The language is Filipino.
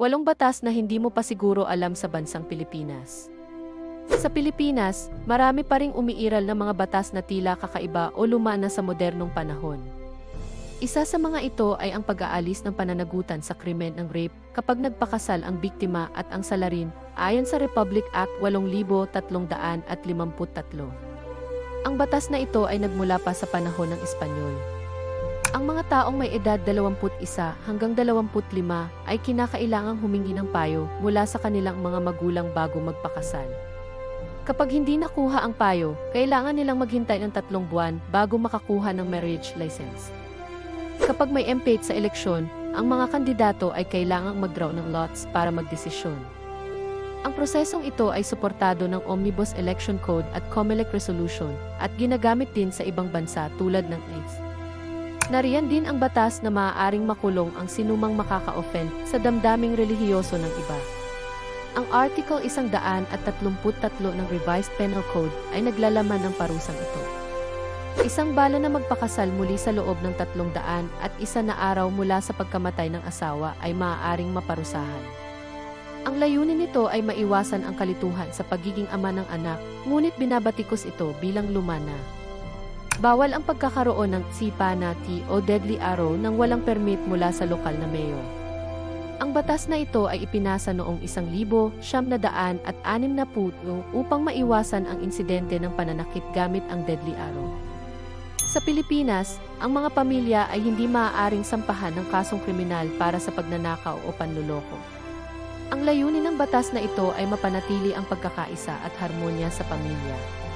Walong batas na hindi mo pa siguro alam sa bansang Pilipinas. Sa Pilipinas, marami pa ring umiiral na mga batas na tila kakaiba o luma na sa modernong panahon. Isa sa mga ito ay ang pag-aalis ng pananagutan sa krimen ng rape kapag nagpakasal ang biktima at ang salarin ayon sa Republic Act 8353. Ang batas na ito ay nagmula pa sa panahon ng Espanyol. Ang mga taong may edad 21 hanggang 25 ay kinakailangang humingi ng payo mula sa kanilang mga magulang bago magpakasal. Kapag hindi nakuha ang payo, kailangan nilang maghintay ng tatlong buwan bago makakuha ng marriage license. Kapag may empate sa eleksyon, ang mga kandidato ay kailangang mag-draw ng lots para magdesisyon. Ang prosesong ito ay suportado ng Omnibus Election Code at COMELEC Resolution at ginagamit din sa ibang bansa tulad ng AIDS. Nariyan din ang batas na maaaring makulong ang sinumang makaka-offend sa damdaming relihiyoso ng iba. Ang Article 133 ng Revised Penal Code ay naglalaman ng parusang ito. Isang bala na magpakasal muli sa loob ng tatlong daan at isa na araw mula sa pagkamatay ng asawa ay maaaring maparusahan. Ang layunin nito ay maiwasan ang kalituhan sa pagiging ama ng anak, ngunit binabatikos ito bilang lumana. Bawal ang pagkakaroon ng sipanati o deadly arrow nang walang permit mula sa lokal na mayor. Ang batas na ito ay ipinasa noong isang libo, siyam na daan at anim na puto upang maiwasan ang insidente ng pananakit gamit ang deadly arrow. Sa Pilipinas, ang mga pamilya ay hindi maaaring sampahan ng kasong kriminal para sa pagnanakaw o panluloko. Ang layunin ng batas na ito ay mapanatili ang pagkakaisa at harmonya sa pamilya.